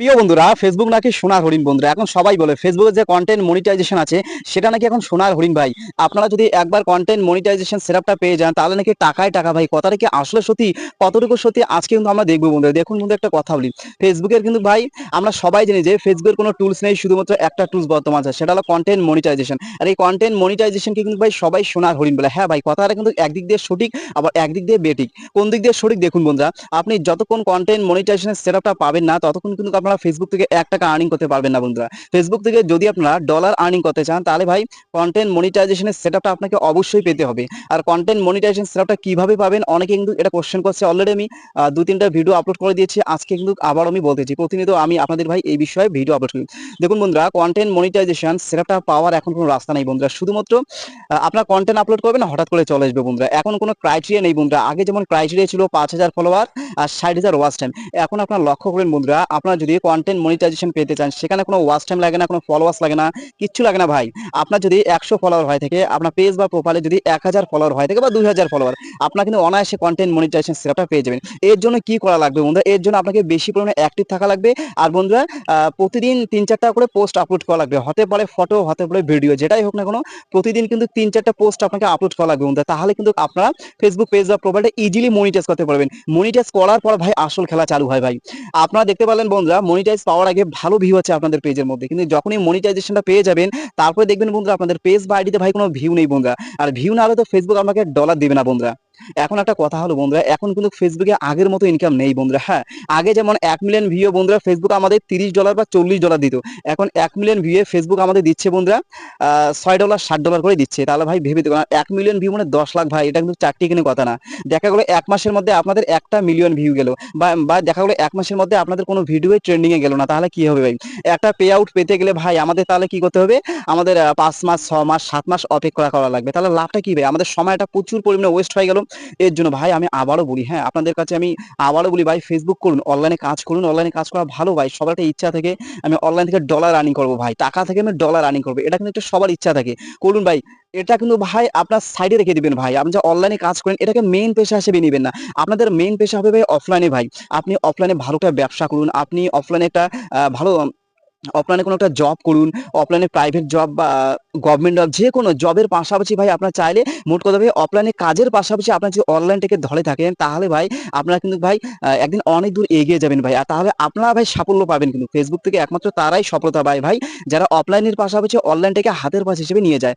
প্রিয় বন্ধুরা ফেসবুক নাকি সোনার হরিণ বন্ধুরা? এখন সবাই বলে ফেসবুকে যে কন্টেন্ট মনিটাইজেশন আছে, সেটা নাকি এখন সোনার হরিণ ভাই? আপনারা যদি একবার কন্টেন্ট মনিটাইজেশন সেটআপটা পেয়ে যান, তাহলে নাকি টাকায় টাকা ভাই? কথাটা কি আসলে সত্যি? কতটুকু সত্যি? আজকে কিন্তু আমরা দেখব বন্ধুরা। দেখুন বন্ধু, একটা কথা বলি। ফেসবুকের কিন্তু ভাই, আমরা সবাই জানি যে ফেসবুকের কোনো টুলস নেই, শুধুমাত্র একটা টুলস বর্তমান আছে, সেটা হলো কন্টেন্ট মনিটাইজেশন আর এই কন্টেন্ট মনিটাইজেশনকে কিন্তু ভাই সবাই সোনার হরিণ বলে। হ্যাঁ ভাই, কথাটা কিন্তু একদিক দিয়ে সঠিক, আবার একদিক দিয়ে বেঠিক। কোন দিক দিয়ে সঠিক? দেখুন বন্ধুরা, আপনি যতক্ষণ কন্টেন্ট মনিটাইজেশনের সেটআপটা পাবেন না, ততক্ষণ কিন্তু আপনারা ফেসবুক থেকে এক টাকা আর্নিং করতে পারবেন না, বন্ধুরা। ফেসবুক থেকে যদি আপনারা ডলার আর্নিং করতে চান, তাহলে ভাই কন্টেন্ট মনিটাইজেশনের সেটআপটা আপনাকে অবশ্যই পেতে হবে। আর কন্টেন্ট মনিটাইজেশন সেটআপটা কীভাবে পাবেন? অনেকে কিন্তু এটা কোশ্চেন করছে অলরেডি আমি দু তিনটা ভিডিও আপলোড করে দিয়েছি, আজকে কিন্তু আবার আমি বলতেছি। প্রতিনিয়ত আমি আপনাদের ভাই এই বিষয়ে ভিডিও আপলোড করি। দেখুন বন্ধুরা কন্টেন্ট মনিটাইজেশন সেটআপটা পাওয়ার এখন কোনো রাস্তা নেই, বন্ধুরা। শুধুমাত্র আপনার কন্টেন্ট আপলোড করবেন, হঠাৎ করে চলে আসবে, বন্ধুরা। এখন কোনো ক্রাইটেরিয়া নেই, বন্ধুরা। আগে যেমন ক্রাইটেরিয়া ছিল পাঁচ হাজার ফলোয়ার আর ষাট হাজার ওয়াচ টাইম এখন আপনার লক্ষ্য করেন, বন্ধুরা, আপনার যদি কন্টেন্ট মনিটাইজেশন পেতে চান, সেখানে কোনো ওয়াচ টাইম লাগে না, কোনো ফলোয়ার্স লাগে না, কিচ্ছু লাগে না ভাই। আপনার যদি একশো ফলোয়ার হয় থেকে, আপনার পেজ বা প্রোফাইলে যদি এক হাজার ফলোয়ার হয় থেকে বা দুই হাজার ফলোয়ার আপনার কিন্তু অনায়াসে কন্টেন্ট মনিটাইজেশন সেটআপটা পেয়ে যাবেন। এর জন্য কি করা লাগবে বন্ধুরা? এর জন্য আপনাকে বেশি পরিমাণে অ্যাক্টিভ থাকা লাগবে। আর বন্ধুরা প্রতিদিন তিন চারটা করে পোস্ট আপলোড করা লাগবে। হতে পারে ফটো হতে পারে ভিডিও যেটাই হোক না কোনো, প্রতিদিন কিন্তু তিন চারটা পোস্ট আপনাকে আপলোড করা লাগবে বন্ধুরা। তাহলে কিন্তু আপনারা ফেসবুক পেজ বা প্রোফাইলটা ইজিলি মনিটাইজ করতে পারবেন। মনিটাইজ করার পর ভাই আসল খেলা চালু হয় ভাই। আপনারা দেখতে পারলেন বন্ধুরা মনিটাইজ পাওয়ার আগে ভালো ভিউ আছে আপনাদের পেজের মধ্যে। কিন্তু যখনই মনিটাইজেশনটা পেয়ে যাবেন, তারপরে দেখবেন বন্ধুরা, আপনাদের পেজ বা আইডিতে ভাই কোনো ভিউ নেই বন্ধুরা। আর ভিউ না হলে তো ফেসবুক আমাকে ডলার দেবে না বন্ধুরা। এখন একটা কথা হলো বন্ধুরা, এখন কিন্তু ফেসবুকে আগের মতো ইনকাম নেই বন্ধুরা হ্যাঁ? আগে যেমন এক মিলিয়ন ভিউ বন্ধুরা ফেসবুক আমাদের তিরিশ ডলার বা চল্লিশ ডলার দিত, এখন এক মিলিয়ন ভিউ ফেসবুক আমাদের দিচ্ছে বন্ধুরা ছয় ডলার ষাট ডলার করে দিচ্ছে, তাহলে ভাই ভেবে আর এক মিলিয়ন ভিউ মানে দশ লাখ ভাই, এটা কিন্তু চারটি কিনে কথা না। দেখা গেলো এক মাসের মধ্যে আপনাদের একটা মিলিয়ন ভিউ গেল, বা বা দেখা গেলো এক মাসের মধ্যে আপনাদের কোনো ভিডিও ট্রেন্ডিং এ গেল না, তাহলে কি হবে ভাই? একটা পে আউট পেতে গেলে ভাই, আমাদের তাহলে কি করতে হবে? আমাদের পাঁচ মাস, ছ মাস, সাত মাস অপেক্ষা করা লাগবে, তাহলে লাভটা কি ভাই? আমাদের সময়টা প্রচুর পরিমাণে ওয়েস্ট হয়ে গেল এর জন্য ভাই আমি আবারও বলি হ্যাঁ আপনাদের কাছে আমি আবারও বলি ভাই ফেসবুক করুন অনলাইনে কাজ করুন অনলাইনে কাজ করা ভালো ভাই, সবার একটা ইচ্ছা থেকে, আমি অনলাইন থেকে ডলার আর্নিং করব ভাই, টাকা থেকে আমি ডলার আর্নিং করব, এটা কিন্তু একটা সবার ইচ্ছা থাকে। করুন ভাই, এটা কিন্তু ভাই আপনার সাইডে রেখে দিবেন ভাই, আপনি যে অনলাইনে কাজ করেন, এটাকে মেইন পেশা হিসেবে নেবেন না। আপনাদের মেইন পেশা হবে ভাই অফলাইনে ভাই, আপনি অফলাইনে ভালো একটা ব্যবসা করুন, আপনি অফলাইনে একটা ভালো অফলাইনে কোনো একটা জব করুন অফলাইনে প্রাইভেট জব বা গভর্নমেন্ট জব যে কোনো জবের পাশাপাশি ভাই আপনার চাইলে মোট কথা ভাই অফলাইনে কাজের পাশাপাশি আপনার যদি অনলাইনটাকে ধরে থাকেন, তাহলে ভাই আপনারা কিন্তু ভাই একদিন অনেক দূর এগিয়ে যাবেন ভাই। আর তাহলে আপনারা ভাই সাফল্য পাবেন কিন্তু। ফেসবুক থেকে একমাত্র তারাই সফলতা পায় ভাই। যারা অফলাইনের পাশাপাশি অনলাইনটাকে হাতের পাশ হিসেবে নিয়ে যায়।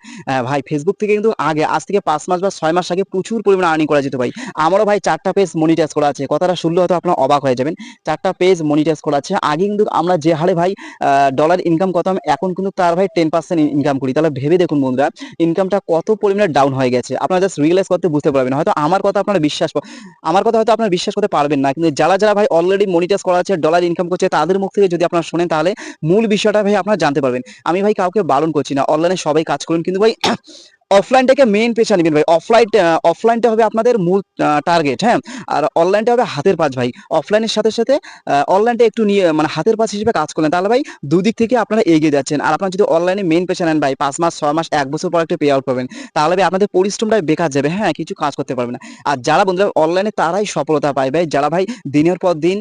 ভাই ফেসবুক থেকে কিন্তু আগে, আজ থেকে পাঁচ মাস বা ছয় মাস আগে প্রচুর পরিমাণে আর্নিং করা যেত ভাই। আমারও ভাই চারটা পেজ মনিটাইজ করা আছে। কথাটা শুনলে হয়তো আপনার অবাক হয়ে যাবেন। চারটা পেজ মনিটাইজ করা আছে। আগে কিন্তু আমরা যে হারে ভাই ডলার ইনকাম করতাম এখন কিন্তু তার ভাই টেন পার্সেন্ট ইনকাম করি। তাহলে ভেবে দেখুন বন্ধুরা ইনকামটা কত পরিমাণে ডাউন হয়ে গেছে? আপনারা জাস্ট রিয়েলাইজ করতে বুঝতে পারবেন। হয়তো আমার কথা আপনারা বিশ্বাস আমার কথা হয়তো আপনারা বিশ্বাস করতে পারবেন না, কিন্তু যারা যারা ভাই অলরেডি মনিটাইজ করা আছে ডলার ইনকাম করছে, তাদের মুখ থেকে যদি আপনারা শোনেন, তাহলে মূল বিষয়টা ভাই আপনারা জানতে পারবেন। আমি ভাই কাউকে বারণ করছি না। অনলাইনে সবাই কাজ করুন, কিন্তু ভাই অফলাইনটাকে মেইন পেশা নেবেন ভাই। অফলাইন অফলাইনটা হবে আপনাদের মূল টার্গেট হ্যাঁ? আর অনলাইনটা হবে হাতের পাঁচ ভাই। অফলাইনের সাথে সাথে অনলাইনটা একটু নিয়ে মানে হাতের পাঁচ হিসেবে কাজ করলেন। তাহলে ভাই দুদিক থেকে আপনারা এগিয়ে যাচ্ছেন। আর আপনারা যদি অনলাইনে মেইন পেশা নেন ভাই, পাঁচ মাস, ছয় মাস, এক বছর পর একটা পে আউট পাবেন। তাহলে ভাই আপনাদের পরিশ্রমটা বেকার যাবে হ্যাঁ? কিছু কাজ করতে পারবে না। আর যারা বন্ধুরা অনলাইনে তারাই সফলতা পায় ভাই। যারা ভাই দিনের পর দিন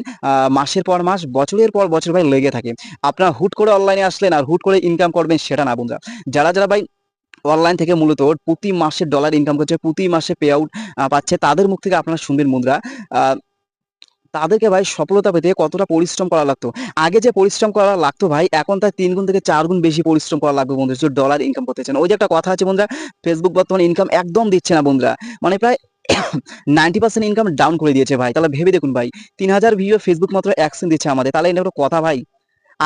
মাসের পর মাস, বছরের পর বছর ভাই লেগে থাকে। আপনারা হুট করে অনলাইনে আসলেন আর হুট করে ইনকাম করবেন, সেটা না বন্ধুরা। যারা যারা ভাই অনলাইন থেকে মূলত প্রতি মাসে ডলার ইনকাম করছে প্রতি মাসে পে আউট পাচ্ছে। তাদের মুখ থেকে আপনারা শুনবেন আহ, তাদেরকে ভাই সফলতা পেতে কতটা পরিশ্রম করা লাগতো? আগে যে পরিশ্রম করা লাগতো ভাই এখন তার তিন গুণ থেকে চার গুণ বেশি পরিশ্রম করা লাগবে বন্ধুরা যদি ডলার ইনকাম করতে চান ওই যে একটা কথা আছে বন্ধুরা ফেসবুক বর্তমানে ইনকাম একদম দিচ্ছে না বন্ধুরা। মানে প্রায় নাইনটি পার্সেন্ট ইনকাম ডাউন করে দিয়েছে ভাই। তাহলে ভেবে দেখুন ভাই তিন হাজার ভিউ ফেসবুক মাত্র সেন্ট দিচ্ছে আমাদের। তাহলে এটা কথা ভাই।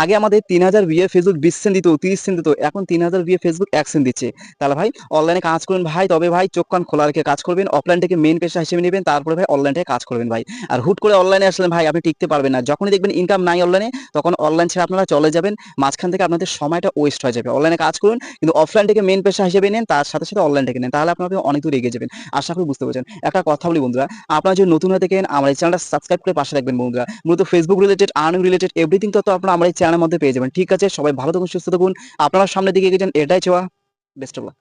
আগে আমাদের তিন হাজার ভিএ ফেসবুক বিশ সেন্ট দিত, তিরিশ সেন্ট দিত, এখন তিন হাজার বিয়ে ফেসবুক এক সেন্ট দিচ্ছে। তাহলে ভাই অনলাইনে কাজ করবেন ভাই, তবে ভাই চোখ কান খোলা রেখে কাজ করবেন অফলাইন থেকে মেন পেশা হিসেবে নেবেন, তারপরে ভাই অনলাইন থেকে কাজ করবেন ভাই। আর হুট করে অনলাইনে আসলেন ভাই, আপনি টিকতে পারবেন না। যখনই দেখবেন ইনকাম নাই অনলাইনে তখন অনলাইন ছেড়ে আপনারা চলে যাবেন, মাঝখান থেকে আপনাদের সময়টা ওয়েস্ট হয়ে যাবে। অনলাইনে কাজ করুন, কিন্তু অফলাইন থেকে মেন পেশা হিসেবে নেন, তার সাথে সাথে অনলাইন থেকে নেন, তাহলে আপনারা অনেক দূর এগিয়ে যাবেন। আশা করি বুঝতে পারছেন। একটা কথা বলি বন্ধুরা, আপনারা যদি নতুন হয়ে থাকেন, আমার এই চ্যানেলটা সাবস্ক্রাইব করে পাশে রাখবেন বন্ধুরা। মূলত Facebook related earning related everything তত আপনারা আমার এই চ্যানেলের মধ্যে পেয়ে যাবেন। ঠিক আছে, সবাই ভালো থাকুন, সুস্থ থাকুন। আপনারা সামনের দিকে গেছেন এটাই চাওয়া বেস্ট অফ